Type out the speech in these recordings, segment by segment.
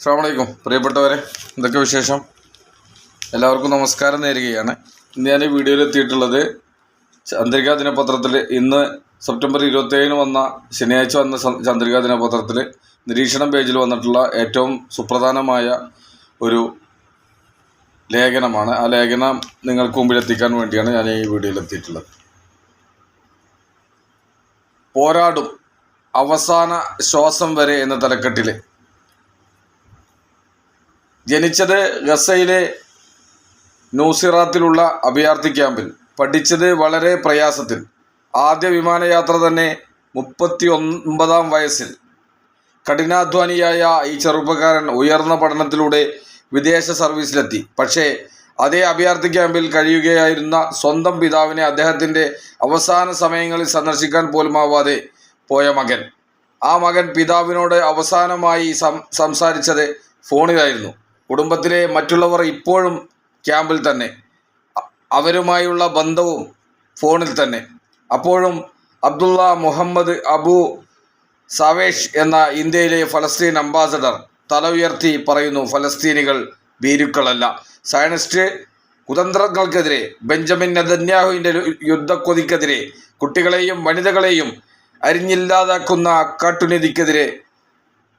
അസ്സാമലൈക്കും പ്രിയപ്പെട്ടവരെ എന്തൊക്കെ വിശേഷം? എല്ലാവർക്കും നമസ്കാരം നേരുകയാണ്. ഇന്ന് ഞാൻ ഈ വീഡിയോയിൽ എത്തിയിട്ടുള്ളത് ചന്ദ്രികാ ദിനപത്രത്തിൽ ഇന്ന് സെപ്റ്റംബർ ഇരുപത്തേഴിന് വന്ന ശനിയാഴ്ച വന്ന ചന്ദ്രികാ ദിനപത്രത്തിൽ നിരീക്ഷണം പേജിൽ വന്നിട്ടുള്ള ഏറ്റവും സുപ്രധാനമായ ഒരു ലേഖനമാണ്. ആ ലേഖനം നിങ്ങൾക്ക് മുമ്പിൽ എത്തിക്കാൻ വേണ്ടിയാണ് ഞാൻ ഈ വീഡിയോയിൽ എത്തിയിട്ടുള്ളത്. പോരാടും അവസാന ശ്വാസം വരെ എന്ന തലക്കെട്ടിൽ ജനിച്ചത് ഗസയിലെ നൂസിറാത്തിലുള്ള അഭയാർത്ഥി ക്യാമ്പിൽ. പഠിച്ചത് വളരെ പ്രയാസത്തിൽ. ആദ്യ വിമാനയാത്ര തന്നെ മുപ്പത്തി ഒൻപതാം വയസ്സിൽ. കഠിനാധ്വാനിയായ ഈ ചെറുപ്പക്കാരൻ ഉയർന്ന പഠനത്തിലൂടെ വിദേശ സർവീസിലെത്തി. പക്ഷേ അതേ അഭയാർത്ഥി ക്യാമ്പിൽ കഴിയുകയായിരുന്ന സ്വന്തം പിതാവിനെ അദ്ദേഹത്തിന്റെ അവസാന സമയങ്ങളിൽ സന്ദർശിക്കാൻ പോലും ആവാതെ പോയ മകൻ. ആ മകൻ പിതാവിനോട് അവസാനമായി സംസാരിച്ചത് ഫോണിലായിരുന്നു. കുടുംബത്തിലെ മറ്റുള്ളവർ ഇപ്പോഴും ക്യാമ്പിൽ തന്നെ. അവരുമായുള്ള ബന്ധവും ഫോണിൽ തന്നെ. അപ്പോഴും അബ്ദുള്ള മുഹമ്മദ് അബു സവേഷ് എന്ന ഇന്ത്യയിലെ ഫലസ്തീൻ അംബാസഡർ തല ഉയർത്തി പറയുന്നു ഫലസ്തീനികൾ ഭീരുക്കളല്ല. സയനിസ്റ്റ് കുതന്ത്രങ്ങൾക്കെതിരെ ബെഞ്ചമിൻ നെതന്യാഹുവിന്റെ യുദ്ധക്കൊതിക്കെതിരെ കുട്ടികളെയും വനിതകളെയും അരിഞ്ഞില്ലാതാക്കുന്ന കാട്ടുനീതിക്കെതിരെ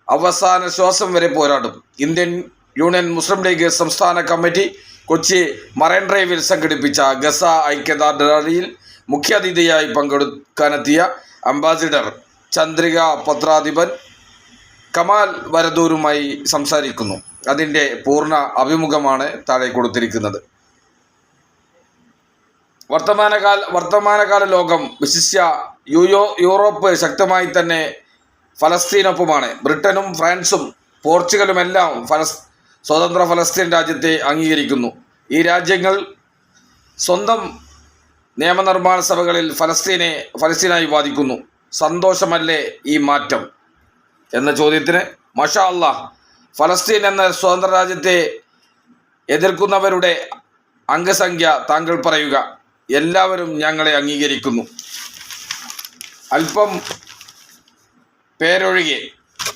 അവസാന ശ്വാസം വരെ പോരാടും. ഇന്ത്യൻ യൂണിയൻ മുസ്ലിം ലീഗ് സംസ്ഥാന കമ്മിറ്റി കൊച്ചി മറൈൻ ഡ്രൈവിൽ സംഘടിപ്പിച്ച ഗസ ഐക്യദാർഢ്യയിൽ മുഖ്യാതിഥിയായി പങ്കെടുക്കാനെത്തിയ അംബാസിഡർ ചന്ദ്രിക പത്രാധിപൻ കമാൽ വരദൂരുമായി സംസാരിക്കുന്നു. അതിന്റെ പൂർണ അഭിമുഖമാണ് താഴെ കൊടുത്തിരിക്കുന്നത്. വർത്തമാനകാല വർത്തമാനകാല ലോകം വിശിഷ്യ യുയോ യൂറോപ്പ് ശക്തമായി തന്നെ ഫലസ്തീനൊപ്പമാണ്. ബ്രിട്ടനും ഫ്രാൻസും പോർച്ചുഗലുമെല്ലാം ഫലസ് സ്വതന്ത്ര ഫലസ്തീൻ രാജ്യത്തെ അംഗീകരിക്കുന്നു. ഈ രാജ്യങ്ങൾ സ്വന്തം നിയമനിർമ്മാണ സഭകളിൽ ഫലസ്തീനെ ഫലസ്തീനായി വാദിക്കുന്നു. സന്തോഷമല്ലേ ഈ മാറ്റം? എന്ന ചോദ്യത്തിന് മഷാ അല്ലാഹ് ഫലസ്തീൻ എന്ന സ്വതന്ത്ര രാജ്യത്തെ എതിർക്കുന്നവരുടെ അംഗസംഖ്യ താങ്കൾ പറയുക. എല്ലാവരും ഞങ്ങളെ അംഗീകരിക്കുന്നു. അല്പം പേരൊഴികെ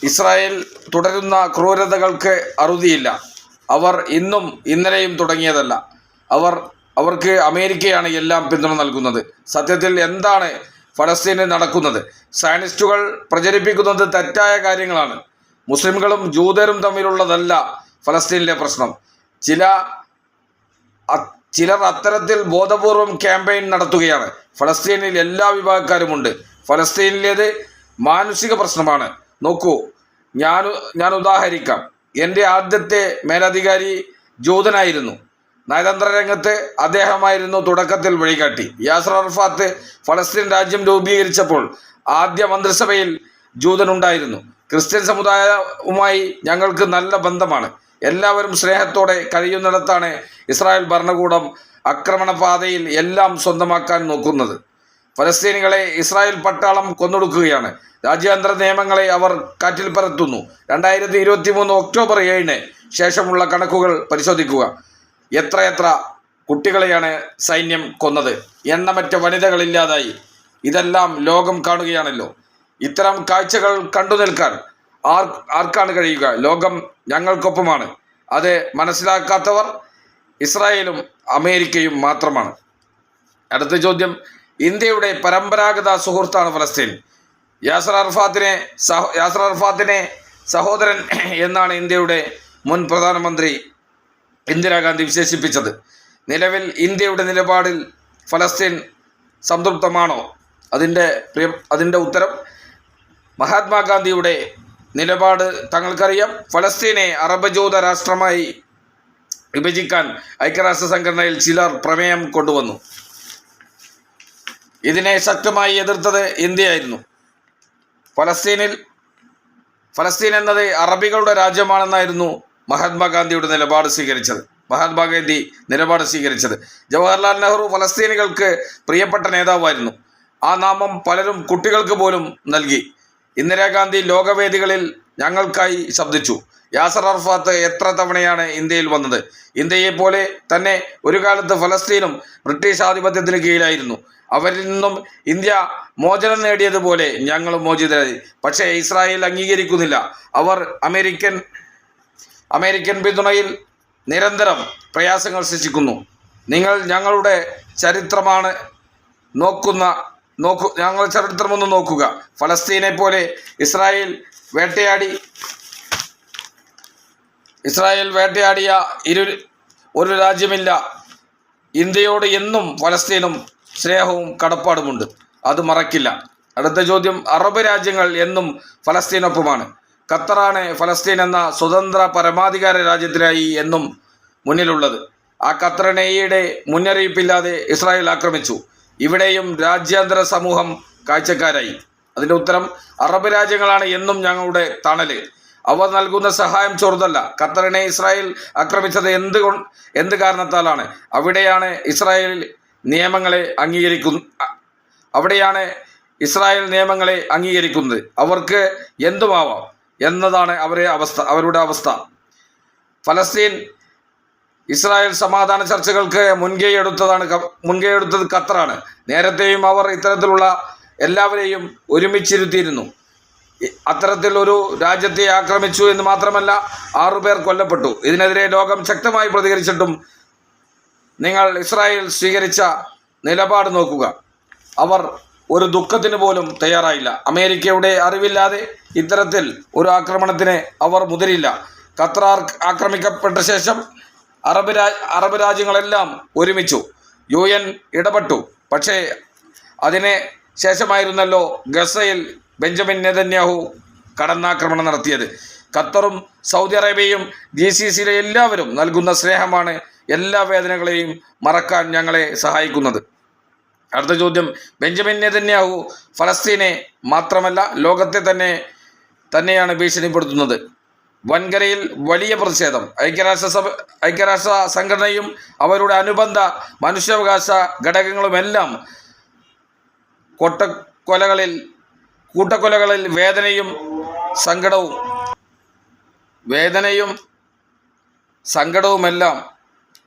ഇസ്രായേൽ തുടരുന്ന ക്രൂരതകൾക്ക് അറുതിയില്ല. അവർ ഇന്നും ഇന്നലെയും തുടങ്ങിയതല്ല. അവർ അവർക്ക് അമേരിക്കയാണ് എല്ലാം പിന്തുണ നൽകുന്നത്. സത്യത്തിൽ എന്താണ് ഫലസ്തീനിൽ നടക്കുന്നത്? സയനിസ്റ്റുകൾ പ്രചരിപ്പിക്കുന്നത് തെറ്റായ കാര്യങ്ങളാണ്. മുസ്ലിംകളും ജൂതരും തമ്മിലുള്ളതല്ല ഫലസ്തീനിലെ പ്രശ്നം. ചില ചിലർ അത്തരത്തിൽ ബോധപൂർവം ക്യാമ്പയിൻ നടത്തുകയാണ്. ഫലസ്തീനിൽ എല്ലാ വിഭാഗക്കാരുമുണ്ട്. ഫലസ്തീനിലേത് മാനുഷിക പ്രശ്നമാണ്. നോക്കൂ ഞാൻ ഞാൻ ഉദാഹരിക്കാം. എന്റെ ആദ്യത്തെ മേലധികാരി ജൂതനായിരുന്നു. നയതന്ത്ര രംഗത്ത് അദ്ദേഹമായിരുന്നു തുടക്കത്തിൽ വഴികാട്ടി. യാസർ അറഫാത്ത് ഫലസ്തീൻ രാജ്യം രൂപീകരിച്ചപ്പോൾ ആദ്യ മന്ത്രിസഭയിൽ ജൂതനുണ്ടായിരുന്നു. ക്രിസ്ത്യൻ സമുദായവുമായി ഞങ്ങൾക്ക് നല്ല ബന്ധമാണ്. എല്ലാവരും സ്നേഹത്തോടെ കഴിയുന്നിടത്താണ് ഇസ്രായേൽ ഭരണകൂടം ആക്രമണപാതയിൽ എല്ലാം സ്വന്തമാക്കാൻ നോക്കുന്നത്. ഫലസ്തീനികളെ ഇസ്രായേൽ പട്ടാളം കൊന്നൊടുക്കുകയാണ്. രാജ്യാന്തര നിയമങ്ങളെ അവർ കാറ്റിൽ പറത്തുന്നു രണ്ടായിരത്തി ഇരുപത്തി മൂന്ന് ഒക്ടോബർ ഏഴിന് ശേഷമുള്ള കണക്കുകൾ പരിശോധിക്കുക. എത്രയെത്ര കുട്ടികളെയാണ് സൈന്യം കൊന്നത്? എണ്ണമറ്റ വനിതകളില്ലാതായി. ഇതെല്ലാം ലോകം കാണുകയാണല്ലോ. ഇത്തരം കാഴ്ചകൾ കണ്ടു നിൽക്കാൻ ആർ ആർക്കാണ് കഴിയുക? ലോകം ഞങ്ങൾക്കൊപ്പമാണ്. അത് മനസ്സിലാക്കാത്തവർ ഇസ്രായേലും അമേരിക്കയും മാത്രമാണ്. അടുത്ത ചോദ്യം. ഇന്ത്യയുടെ പരമ്പരാഗത സുഹൃത്താണ് ഫലസ്തീൻ. യാസർ അർഫാത്തിനെ സഹ യാസർ അർഫാത്തിനെ സഹോദരൻ എന്നാണ് ഇന്ത്യയുടെ മുൻ പ്രധാനമന്ത്രി ഇന്ദിരാഗാന്ധി വിശേഷിപ്പിച്ചത്. നിലവിൽ ഇന്ത്യയുടെ നിലപാടിൽ ഫലസ്തീൻ സംതൃപ്തമാണോ? അതിന്റെ പ്രിയ അതിന്റെ ഉത്തരം മഹാത്മാഗാന്ധിയുടെ നിലപാട് തങ്ങൾക്കറിയാം. ഫലസ്തീനെ അറബ് ജൂത രാഷ്ട്രമായി വിഭജിക്കാൻ ഐക്യരാഷ്ട്ര സംഘടനയിൽ ചിലർ പ്രമേയം കൊണ്ടുവന്നു. ഇതിനെ ശക്തമായി എതിർത്തത് ഇന്ത്യയായിരുന്നു. ഫലസ്തീനിൽ ഫലസ്തീൻ എന്നത് അറബികളുടെ രാജ്യമാണെന്നായിരുന്നു മഹാത്മാഗാന്ധിയുടെ നിലപാട് സ്വീകരിച്ചത്. മഹാത്മാഗാന്ധി നിലപാട് സ്വീകരിച്ചത്. ജവഹർലാൽ നെഹ്റു ഫലസ്തീനികൾക്ക് പ്രിയപ്പെട്ട നേതാവായിരുന്നു. ആ നാമം പലരും കുട്ടികൾക്ക് പോലും നൽകി. ഇന്ദിരാഗാന്ധി ലോകവേദികളിൽ ഞങ്ങൾക്കായി ശബ്ദിച്ചു. യാസർ അർഫാത്ത് എത്ര തവണയാണ് ഇന്ത്യയിൽ വന്നത്? ഇന്ത്യയെപ്പോലെ തന്നെ ഒരു കാലത്ത് ഫലസ്തീനും ബ്രിട്ടീഷ് ആധിപത്യത്തിന് കീഴിലായിരുന്നു. അവരിൽ നിന്നും ഇന്ത്യ മോചനം നേടിയതുപോലെ ഞങ്ങളും മോചിതരായി. പക്ഷേ ഇസ്രായേൽ അംഗീകരിക്കുന്നില്ല. അവർ അമേരിക്കൻ അമേരിക്കൻ പിന്തുണയിൽ നിരന്തരം പ്രയാസങ്ങൾ സൃഷ്ടിക്കുന്നു. നിങ്ങൾ ഞങ്ങളുടെ ചരിത്രമാണ് നോക്കുന്ന നോക്കു ഞങ്ങൾ ചരിത്രമൊന്ന് നോക്കുക. ഫലസ്തീനെ പോലെ ഇസ്രായേൽ വേട്ടയാടി ഇസ്രായേൽ വേട്ടയാടിയ ഇരു ഒരു രാജ്യമില്ല. ഇന്ത്യയോട് എന്നും ഫലസ്തീനും സ്നേഹവും കടപ്പാടുമുണ്ട്. അത് മറക്കില്ല. അടുത്ത ചോദ്യം അറബ് രാജ്യങ്ങൾ എന്നും ഫലസ്തീനൊപ്പമാണ്. ഖത്തറാണ് ഫലസ്തീൻ എന്ന സ്വതന്ത്ര പരമാധികാര രാജ്യത്തിനായി എന്നും മുന്നിലുള്ളത്. ആ ഖത്തറിനെ ഈയിടെ മുന്നറിയിപ്പില്ലാതെ ഇസ്രായേൽ ആക്രമിച്ചു. ഇവിടെയും രാജ്യാന്തര സമൂഹം കാഴ്ചക്കാരായി. അതിന്റെ ഉത്തരം അറബ് രാജ്യങ്ങളാണ് എന്നും ഞങ്ങളുടെ തണൽ. അവർ നൽകുന്ന സഹായം ചെറുതല്ല. ഖത്തറിനെ ഇസ്രായേൽ ആക്രമിച്ചത് എന്ത് എന്ത് കാരണത്താലാണ്? അവിടെയാണ് ഇസ്രായേൽ നിയമങ്ങളെ അംഗീകരിക്കുന്നു. അവിടെയാണ് ഇസ്രായേൽ നിയമങ്ങളെ അംഗീകരിക്കുന്നത്. അവർക്ക് എന്തുമാവാം എന്നതാണ് അവരെ അവസ്ഥ അവരുടെ അവസ്ഥ. ഫലസ്തീൻ ഇസ്രായേൽ സമാധാന ചർച്ചകൾക്ക് മുൻകൈ എടുത്തതാണ് മുൻകൈ എടുത്തത് ഖത്തറാണ്. നേരത്തെയും അവർ ഇത്തരത്തിലുള്ള എല്ലാവരെയും ഒരുമിച്ചിരുത്തിയിരുന്നു. അത്തരത്തിൽ ഒരു രാജ്യത്തെ ആക്രമിച്ചു എന്ന് മാത്രമല്ല ആറുപേർ കൊല്ലപ്പെട്ടു. ഇതിനെതിരെ ലോകം ശക്തമായി പ്രതികരിച്ചിട്ടും നിങ്ങൾ ഇസ്രായേൽ സ്വീകരിച്ച നിലപാട് നോക്കുക. അവർ ഒരു ദുഃഖത്തിന് പോലും തയ്യാറായില്ല. അമേരിക്കയുടെ അറിവില്ലാതെ ഇത്തരത്തിൽ ഒരു ആക്രമണത്തിന് അവർ മുതിരില്ല. ഖത്തർ ആക്രമിക്കപ്പെട്ട ശേഷം അറബ് അറബ് രാജ്യങ്ങളെല്ലാം ഒരുമിച്ചു. യു എൻ ഇടപെട്ടു. പക്ഷേ അതിന് ശേഷമായിരുന്നല്ലോ ഗസയിൽ ബെഞ്ചമിൻ നെതന്യാഹു കടന്നാക്രമണം നടത്തിയത്. ഖത്തറും സൗദി അറേബ്യയും ജി സി സിയിലെ എല്ലാവരും നൽകുന്ന സ്നേഹമാണ് എല്ലാ വേദനകളെയും മറക്കാൻ ഞങ്ങളെ സഹായിക്കുന്നത്. അടുത്ത ചോദ്യം ബെഞ്ചമിൻ നെതന്യാഹു ഫലസ്തീനെ മാത്രമല്ല ലോകത്തെ തന്നെ തന്നെയാണ് ഭീഷണിപ്പെടുത്തുന്നത്. വൻകരയിൽ വലിയ പ്രതിഷേധം. ഐക്യരാഷ്ട്ര സഭ ഐക്യരാഷ്ട്ര സംഘടനയും അവരുടെ അനുബന്ധ മനുഷ്യാവകാശ ഘടകങ്ങളുമെല്ലാം കൊട്ടക്കൊലകളിൽ കൂട്ടക്കൊലകളിൽ വേദനയും സങ്കടവും വേദനയും സങ്കടവുമെല്ലാം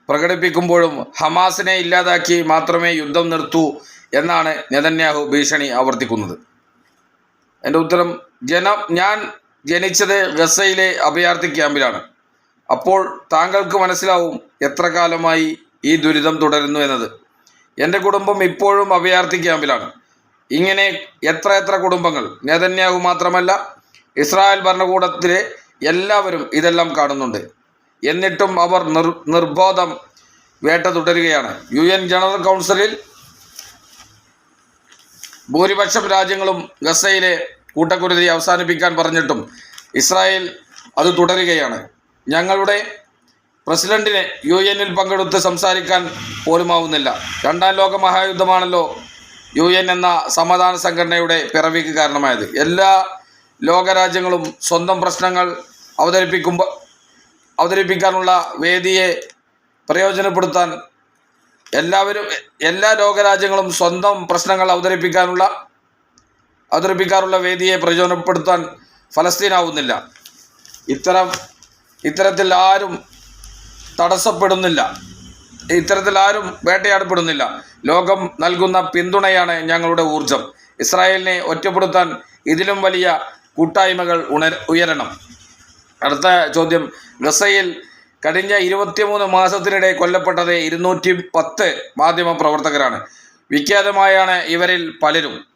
പ്രകടിപ്പിക്കുമ്പോഴും ഹമാസിനെ ഇല്ലാതാക്കി മാത്രമേ യുദ്ധം നിർത്തൂ എന്നാണ് നെതന്യാഹു ഭീഷണി ആവർത്തിക്കുന്നത്. എന്റെ ഉത്തരം ജനം ഞാൻ ജനിച്ചത് ഗസയിലെ അഭയാർത്ഥി ക്യാമ്പിലാണ്. അപ്പോൾ താങ്കൾക്ക് മനസ്സിലാവും എത്ര കാലമായി ഈ ദുരിതം തുടരുന്നു എന്നത്. എന്റെ കുടുംബം ഇപ്പോഴും അഭയാർത്ഥി ക്യാമ്പിലാണ്. ഇങ്ങനെ എത്ര എത്ര കുടുംബങ്ങൾ നെതന്യാഹു മാത്രമല്ല ഇസ്രായേൽ ഭരണകൂടത്തിലെ എല്ലാവരും ഇതെല്ലാം കാണുന്നുണ്ട്. എന്നിട്ടും അവർ നിർ നിർബോധം വേട്ട തുടരുകയാണ്. യു എൻ ജനറൽ കൗൺസിലിൽ ഭൂരിപക്ഷം രാജ്യങ്ങളും ഗസയിലെ കൂട്ടക്കുരുതി അവസാനിപ്പിക്കാൻ പറഞ്ഞിട്ടും ഇസ്രായേൽ അത് തുടരുകയാണ്. ഞങ്ങളുടെ പ്രസിഡന്റിനെ യു എന്നിൽ പങ്കെടുത്ത് സംസാരിക്കാൻ പോലുമാവുന്നില്ല. രണ്ടാം ലോക മഹായുദ്ധമാണല്ലോ യു എൻ എന്ന സമാധാന സംഘടനയുടെ പിറവിക്ക് കാരണമായത്. എല്ലാ ലോകരാജ്യങ്ങളും സ്വന്തം പ്രശ്നങ്ങൾ അവതരിപ്പിക്കുമ്പോൾ അവതരിപ്പിക്കാനുള്ള വേദിയെ പ്രയോജനപ്പെടുത്താൻ എല്ലാവരും എല്ലാ ലോകരാജ്യങ്ങളും സ്വന്തം പ്രശ്നങ്ങൾ അവതരിപ്പിക്കാനുള്ള അവതരിപ്പിക്കാറുള്ള വേദിയെ പ്രയോജനപ്പെടുത്താൻ ഫലസ്തീനാവുന്നില്ല. ഇത്തരം ഇത്തരത്തിൽ ആരും തടസ്സപ്പെടുന്നില്ല. ഇത്തരത്തിൽ ആരും വേട്ടയാടപ്പെടുന്നില്ല. ലോകം നൽകുന്ന പിന്തുണയാണ് ഞങ്ങളുടെ ഊർജം ഇസ്രായേലിനെ ഒറ്റപ്പെടുത്താൻ ഇതിലും വലിയ കൂട്ടായ്മകൾ ഉണർ ഉയരണം. അടുത്ത ചോദ്യം. ഗസയിൽ കഴിഞ്ഞ ഇരുപത്തിമൂന്ന് മാസത്തിനിടെ കൊല്ലപ്പെട്ടത് ഇരുന്നൂറ്റി പത്ത് മാധ്യമ പ്രവർത്തകരാണ്. വിഖ്യാതമായാണ് ഇവരിൽ പലരും.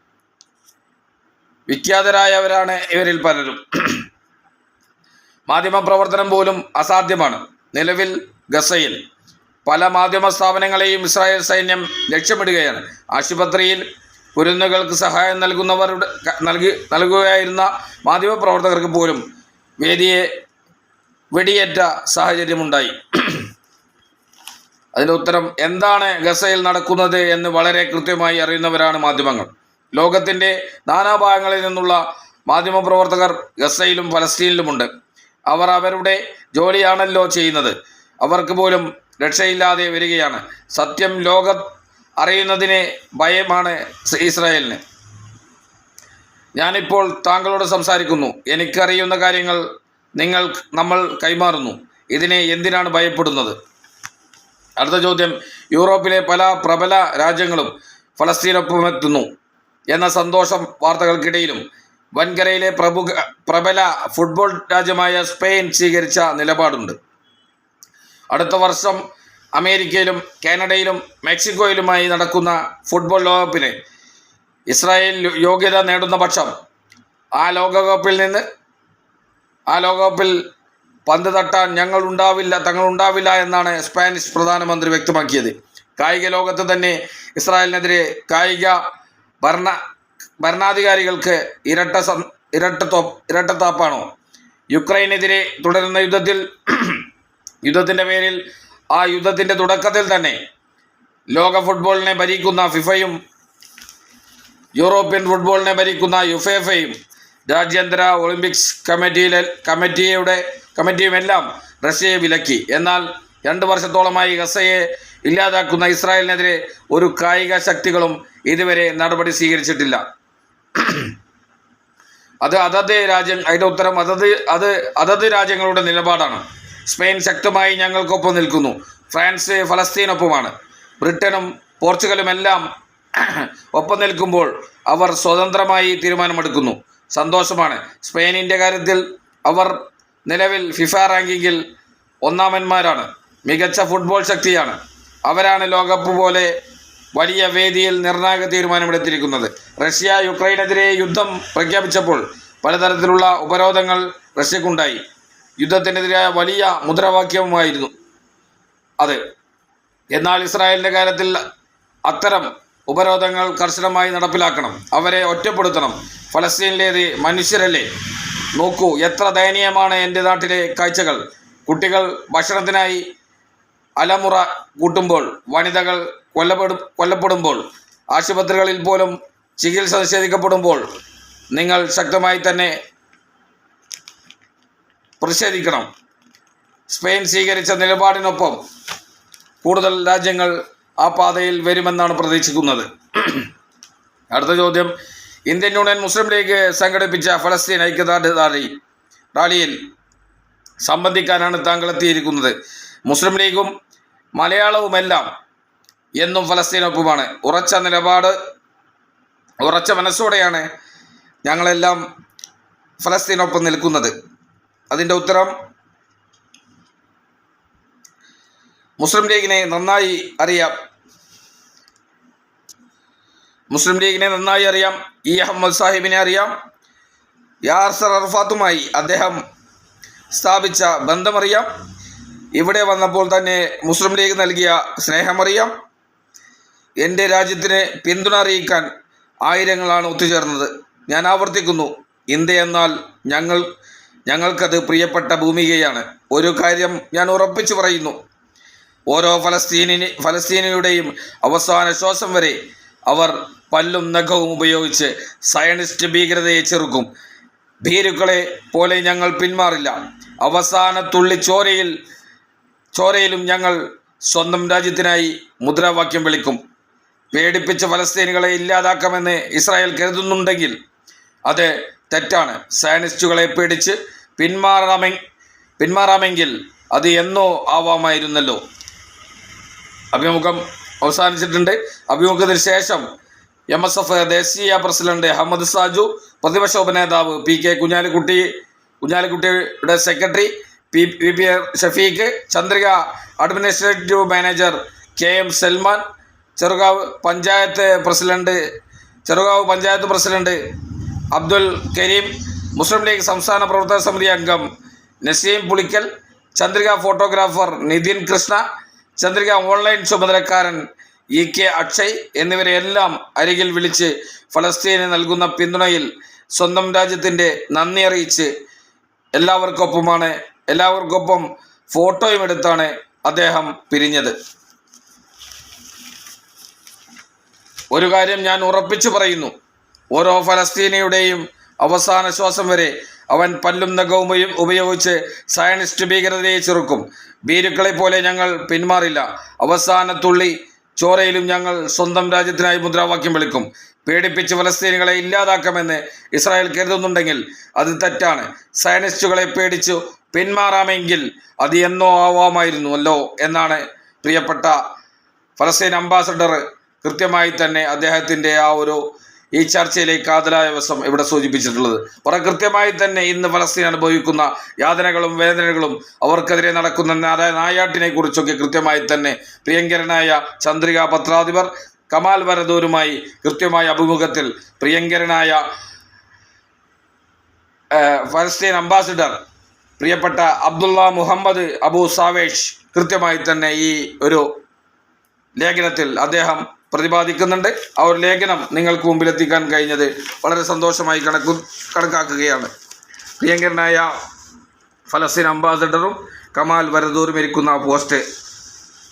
വിഖ്യാതരായവരാണ് ഇവരിൽ പലരും. മാധ്യമ പ്രവർത്തനം പോലും അസാധ്യമാണ്. നിലവിൽ ഗസയിൽ പല മാധ്യമ സ്ഥാപനങ്ങളെയും ഇസ്രായേൽ സൈന്യം ലക്ഷ്യമിടുകയാണ്. ആശുപത്രിയിൽ കുരുന്നുകൾക്ക് സഹായം നൽകുന്നവരുടെ നൽകി നൽകുകയായിരുന്ന മാധ്യമ പ്രവർത്തകർക്ക് പോലും വേദിയെ വെടിയേറ്റ സാഹചര്യമുണ്ടായി. അതിന്റെ ഉത്തരം എന്താണ് ഗസയിൽ നടക്കുന്നത് എന്ന് വളരെ കൃത്യമായി അറിയുന്നവരാണ് മാധ്യമങ്ങൾ. ലോകത്തിന്റെ നാനാഭാഗങ്ങളിൽ നിന്നുള്ള മാധ്യമപ്രവർത്തകർ ഗസയിലും ഫലസ്തീനിലുമുണ്ട്. അവർ അവരുടെ ജോലിയാണല്ലോ ചെയ്യുന്നത്. അവർക്ക് പോലും രക്ഷയില്ലാതെ വരികയാണ്. സത്യം ലോക അറിയുന്നതിനെ ഭയമാണ് ഇസ്രായേലിന്. ഞാനിപ്പോൾ താങ്കളോട് സംസാരിക്കുന്നു. എനിക്കറിയുന്ന കാര്യങ്ങൾ നിങ്ങൾ നമ്മൾ കൈമാറുന്നു. ഇതിനെ എന്തിനാണ് ഭയപ്പെടുന്നത്? അടുത്ത ചോദ്യം. യൂറോപ്പിലെ പല പ്രബല രാജ്യങ്ങളും ഫലസ്തീനൊപ്പം എത്തുന്നു എന്ന സന്തോഷം വാർത്തകൾക്കിടയിലും. വൻകരയിലെ പ്രമുഖ പ്രബല ഫുട്ബോൾ രാജ്യമായ സ്പെയിൻ സ്വീകരിച്ച നിലപാടുണ്ട്. അടുത്ത വർഷം അമേരിക്കയിലും കാനഡയിലും മെക്സിക്കോയിലുമായി നടക്കുന്ന ഫുട്ബോൾ ലോകകപ്പിന് ഇസ്രായേൽ യോഗ്യത നേടുന്ന പക്ഷം ആ ലോകകപ്പിൽ നിന്ന് ആ ലോകകപ്പിൽ പന്ത് തട്ടാൻ ഞങ്ങൾ ഉണ്ടാവില്ല തങ്ങൾ ഉണ്ടാവില്ല എന്നാണ് സ്പാനിഷ് പ്രധാനമന്ത്രി വ്യക്തമാക്കിയത്. കായിക ലോകത്ത് തന്നെ ഇസ്രായേലിനെതിരെ കായിക ഭരണ ഭരണാധികാരികൾക്ക് ഇരട്ട ഇരട്ട ഇരട്ട ഇരട്ടത്താപ്പാണോ യുക്രൈനെതിരെ തുടരുന്ന യുദ്ധത്തിൽ യുദ്ധത്തിന്റെ പേരിൽ ആ യുദ്ധത്തിന്റെ തുടക്കത്തിൽ തന്നെ ലോക ഫുട്ബോളിനെ ഭരിക്കുന്ന ഫിഫയും യൂറോപ്യൻ ഫുട്ബോളിനെ ഭരിക്കുന്ന യുഫേഫയും രാജ്യാന്തര ഒളിമ്പിക്സ് കമ്മിറ്റിയിലെ കമ്മിറ്റിയുടെ എല്ലാം റഷ്യയെ വിലക്കി. എന്നാൽ രണ്ട് വർഷത്തോളമായി ഗസയെ ഇല്ലാതാക്കുന്ന ഇസ്രായേലിനെതിരെ ഒരു കായിക ശക്തികളും ഇതുവരെ നടപടി സ്വീകരിച്ചിട്ടില്ല. അത് അതത് രാജ്യം അതിന്റെ ഉത്തരം അതത് അത് അതത് രാജ്യങ്ങളുടെ നിലപാടാണ്. സ്പെയിൻ ശക്തമായി ഞങ്ങൾക്കൊപ്പം നിൽക്കുന്നു. ഫ്രാൻസ് ഫലസ്തീനൊപ്പമാണ്. ബ്രിട്ടനും പോർച്ചുഗലും എല്ലാം ഒപ്പം നിൽക്കുമ്പോൾ അവർ സ്വതന്ത്രമായി തീരുമാനമെടുക്കുന്നു. സന്തോഷമാണ്. സ്പെയിനിന്റെ കാര്യത്തിൽ അവർ നിലവിൽ ഫിഫ റാങ്കിങ്ങിൽ ഒന്നാമന്മാരാണ്. മികച്ച ഫുട്ബോൾ ശക്തിയാണ്. അവരാണ് ലോകകപ്പ് പോലെ വലിയ വേദിയിൽ നിർണായക തീരുമാനമെടുത്തിരിക്കുന്നത്. റഷ്യ യുക്രൈനെതിരെ യുദ്ധം പ്രഖ്യാപിച്ചപ്പോൾ പലതരത്തിലുള്ള ഉപരോധങ്ങൾ റഷ്യക്കുണ്ടായി. യുദ്ധത്തിനെതിരായ വലിയ മുദ്രാവാക്യവുമായിരുന്നു അത്. എന്നാൽ ഇസ്രായേലിന്റെ കാര്യത്തിൽ അത്തരം ഉപരോധങ്ങൾ കർശനമായി നടപ്പിലാക്കണം. അവരെ ഒറ്റപ്പെടുത്തണം. ഫലസ്തീനിലേത് മനുഷ്യരല്ലേ? നോക്കൂ എത്ര ദയനീയമാണ് എന്റെ നാട്ടിലെ കാഴ്ചകൾ. കുട്ടികൾ ഭക്ഷണത്തിനായി അലമുറ കൂട്ടുമ്പോൾ വനിതകൾ കൊല്ലപ്പെടു കൊല്ലപ്പെടുമ്പോൾ ആശുപത്രികളിൽ പോലും ചികിത്സ നിഷേധിക്കപ്പെടുമ്പോൾ നിങ്ങൾ ശക്തമായി തന്നെ പ്രതിഷേധിക്കണം. സ്പെയിൻ സ്വീകരിച്ച നിലപാടിനൊപ്പം കൂടുതൽ രാജ്യങ്ങൾ ആ പാതയിൽ വരുമെന്നാണ് പ്രതീക്ഷിക്കുന്നത്. അടുത്ത ചോദ്യം. ഇന്ത്യൻ യൂണിയൻ മുസ്ലിം ലീഗ് സംഘടിപ്പിച്ച ഫലസ്തീൻ ഐക്യദാർഢ്യ റാലി റാലിയിൽ സംബന്ധിക്കാനാണ് താങ്കൾ എത്തിയിരിക്കുന്നത്. മുസ്ലിം ലീഗും മലയാളവുമെല്ലാം എന്നും ഫലസ്തീനൊപ്പമാണ്. ഉറച്ച നിലപാട് ഉറച്ച മനസ്സോടെയാണ് ഞങ്ങളെല്ലാം ഫലസ്തീനൊപ്പം നിൽക്കുന്നത്. അതിന്റെ ഉത്തരം മുസ്ലിം ലീഗിനെ നന്നായി അറിയാം. മുസ്ലിം ലീഗിനെ നന്നായി അറിയാം. ഇ. അഹമ്മദ് സാഹിബിനെ അറിയാം. യാസർ അർഫാത്തുമായി അദ്ദേഹം സ്ഥാപിച്ച ബന്ധമറിയാം. ഇവിടെ വന്നപ്പോൾ തന്നെ മുസ്ലിം ലീഗ് നൽകിയ സ്നേഹമറിയാം. എന്റെ രാജ്യത്തിന് പിന്തുണ അറിയിക്കാൻ ആയിരങ്ങളാണ് ഒത്തുചേർന്നത്. ഞാൻ ആവർത്തിക്കുന്നു ഇന്ത്യ എന്നാൽ ഞങ്ങൾ ഞങ്ങൾക്കത് പ്രിയപ്പെട്ട ഭൂമികയാണ്. ഒരു കാര്യം ഞാൻ ഉറപ്പിച്ചു പറയുന്നു. ഓരോ ഫലസ്തീനിന് ഫലസ്തീനിയുടെയും അവസാന ശ്വാസം വരെ അവർ പല്ലും നഖവും ഉപയോഗിച്ച് സയനിസ്റ്റ് ഭീകരതയെ ചെറുക്കും. ഭീരുക്കളെ പോലെ ഞങ്ങൾ പിന്മാറില്ല. അവസാന തുള്ളി ചോരയിൽ ചോരയിലും ഞങ്ങൾ സ്വന്തം രാജ്യത്തിനായി മുദ്രാവാക്യം വിളിക്കും. പേടിപ്പിച്ച ഫലസ്തീനികളെ ഇല്ലാതാക്കാമെന്ന് ഇസ്രായേൽ കരുതുന്നുണ്ടെങ്കിൽ അത് തെറ്റാണ്. സയനിസ്റ്റുകളെ പേടിച്ച് പിന്മാറാമെ പിന്മാറാമെങ്കിൽ അത് എന്നോ ആവാമായിരുന്നല്ലോ. അഭിമുഖം അവസാനിച്ചിട്ടുണ്ട്. അഭിമുഖത്തിന് ശേഷം എം എസ് എഫ് ദേശീയ പ്രസിഡന്റ് അഹമ്മദ് സാജു പ്രതിപക്ഷ ഉപനേതാവ് പി കെ കുഞ്ഞാലിക്കുട്ടി കുഞ്ഞാലിക്കുട്ടിയുടെ secretary P V P Shafeeq Chandrika administrative manager K M Salman Cherukavu panchayat president Cherukavu panchayat president Abdul Kareem Muslim League സംസ്ഥാന പ്രവർത്തക സമിതി അംഗം നസീം പുളിക്കൽ ചന്ദ്രിക ഫോട്ടോഗ്രാഫർ നിതിൻ കൃഷ്ണ ചന്ദ്രിക ഓൺലൈൻ ചുമതലക്കാരൻ ഇ കെ അക്ഷയ് എന്നിവരെയെല്ലാം അരികിൽ വിളിച്ച് ഫലസ്തീന് നൽകുന്ന പിന്തുണയിൽ സ്വന്തം രാജ്യത്തിന്റെ നന്ദി അറിയിച്ച് എല്ലാവർക്കൊപ്പമാണ് എല്ലാവർക്കൊപ്പം ഫോട്ടോയും എടുത്താണ് അദ്ദേഹം പിരിഞ്ഞത്. ഒരു കാര്യം ഞാൻ ഉറപ്പിച്ചു പറയുന്നു. ഓരോ ഫലസ്തീനയുടെയും അവസാന ശ്വാസം വരെ അവൻ പല്ലും നഖവും ഉപയോഗിച്ച് സയനിസ്റ്റ് ഭീകരതയെ ചെറുക്കും. ഭീരുക്കളെ പോലെ ഞങ്ങൾ പിന്മാറില്ല. അവസാന തുള്ളി ചോരയിലും ഞങ്ങൾ സ്വന്തം രാജ്യത്തിനായി മുദ്രാവാക്യം വിളിക്കും. പേടിപ്പിച്ച് ഫലസ്തീനികളെ ഇല്ലാതാക്കാമെന്ന് ഇസ്രായേൽ കരുതുന്നുണ്ടെങ്കിൽ അത് തെറ്റാണ്. സയനിസ്റ്റുകളെ പേടിച്ചു പിന്മാറാമെങ്കിൽ അത് എന്നോ ആവാമായിരുന്നു അല്ലോ എന്നാണ് പ്രിയപ്പെട്ട ഫലസ്തീൻ അംബാസഡർ കൃത്യമായി തന്നെ അദ്ദേഹത്തിന്റെ ആ ഒരു ഈ ചർച്ചയിലെ കാതലായ വശം ഇവിടെ സൂചിപ്പിച്ചിട്ടുള്ളത്. വളരെ കൃത്യമായി തന്നെ ഇന്ന് ഫലസ്തീൻ അനുഭവിക്കുന്ന യാതനകളും വേദനകളും അവർക്കെതിരെ നടക്കുന്ന നായ- നായാട്ടിനെ കുറിച്ചൊക്കെ കൃത്യമായി തന്നെ പ്രിയങ്കരനായ ചന്ദ്രിക പത്രാധിപർ കമാൽ വരദൂരുമായി കൃത്യമായ അഭിമുഖത്തിൽ പ്രിയങ്കരനായ ഫലസ്തീൻ അംബാസിഡർ പ്രിയപ്പെട്ട അബ്ദുള്ള മുഹമ്മദ് അബു സാവേഷ് കൃത്യമായി തന്നെ ഈ ഒരു ലേഖനത്തിൽ അദ്ദേഹം പ്രതിപാദിക്കുന്നുണ്ട്. ആ ഒരു ലേഖനം നിങ്ങൾക്ക് മുമ്പിലെത്തിക്കാൻ കഴിഞ്ഞത് വളരെ സന്തോഷമായി കണക്കു കണക്കാക്കുകയാണ്. പ്രിയങ്കരനായ ഫലസ്തീൻ അംബാസഡറും കമാൽ വരദൂറും ഇരിക്കുന്ന പോസ്റ്റ്.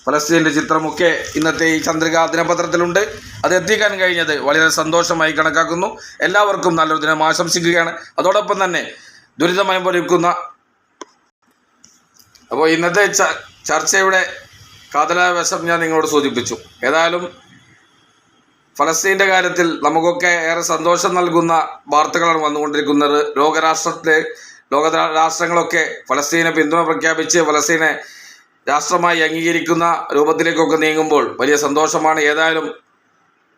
ഫലസ്തീന്റെ ചിത്രമൊക്കെ ഇന്നത്തെ ഈ ചന്ദ്രിക ദിനപത്രത്തിലുണ്ട്. അത് എത്തിക്കാൻ കഴിഞ്ഞത് വളരെ സന്തോഷമായി കണക്കാക്കുന്നു. എല്ലാവർക്കും നല്ലൊരു ദിനം ആശംസിക്കുകയാണ്. അതോടൊപ്പം തന്നെ ദുരിതമനുഭവിക്കുന്ന അപ്പോൾ ഇന്നത്തെ ചർച്ചയുടെ കാതലായ വശം ഞാൻ നിങ്ങളോട് സൂചിപ്പിച്ചു. ഏതായാലും ഫലസ്തീന്റെ കാര്യത്തിൽ നമുക്കൊക്കെ ഏറെ സന്തോഷം നൽകുന്ന വാർത്തകളാണ് വന്നുകൊണ്ടിരിക്കുന്നത്. ലോകരാഷ്ട്രത്തിലെ ലോക രാഷ്ട്രങ്ങളൊക്കെ ഫലസ്തീനെ പിന്തുണ പ്രഖ്യാപിച്ച് ഫലസ്തീനെ രാഷ്ട്രമായി അംഗീകരിക്കുന്ന രൂപത്തിലേക്കൊക്കെ നീങ്ങുമ്പോൾ വലിയ സന്തോഷമാണ്. ഏതായാലും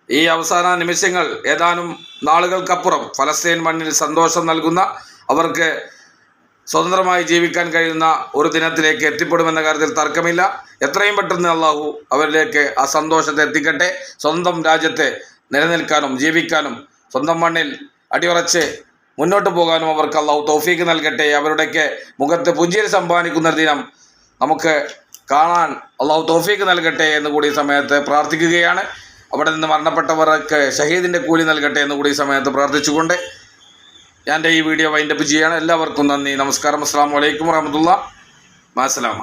ഈ അവസാന നിമിഷങ്ങൾ ഏതാനും നാളുകൾക്കപ്പുറം ഫലസ്തീൻ മണ്ണിൽ സന്തോഷം നൽകുന്ന അവർക്ക് സ്വതന്ത്രമായി ജീവിക്കാൻ കഴിയുന്ന ഒരു ദിനത്തിലേക്ക് എത്തിപ്പെടുമെന്ന കാര്യത്തിൽ തർക്കമില്ല. എത്രയും പെട്ടെന്ന് അള്ളാഹു അവരിലേക്ക് ആ സന്തോഷത്തെ എത്തിക്കട്ടെ. സ്വന്തം രാജ്യത്തെ നിലനിൽക്കാനും ജീവിക്കാനും സ്വന്തം മണ്ണിൽ അടിയുറച്ച് മുന്നോട്ട് പോകാനും അവർക്ക് അള്ളാഹു തോഫീക്ക് നൽകട്ടെ. അവരുടെയൊക്കെ മുഖത്ത് പുഞ്ചിരി സമ്പാദിക്കുന്ന ദിനം നമുക്ക് കാണാൻ അള്ളാഹു തോഫീക്ക് നൽകട്ടെ എന്ന് കൂടി സമയത്ത് പ്രാർത്ഥിക്കുകയാണ്. അവിടെ നിന്ന് മരണപ്പെട്ടവർക്ക് ഷഹീദിന്റെ കൂലി നൽകട്ടെ എന്ന് കൂടി സമയത്ത് പ്രാർത്ഥിച്ചുകൊണ്ട് ഞാൻ ഈ വീഡിയോ വൈൻഡപ്പ് ചെയ്യാണ്. എല്ലാവർക്കും നന്ദി. നമസ്കാരം. അസ്സാം വലൈക്കും വറഹമത്തുള്ള മാസലാമ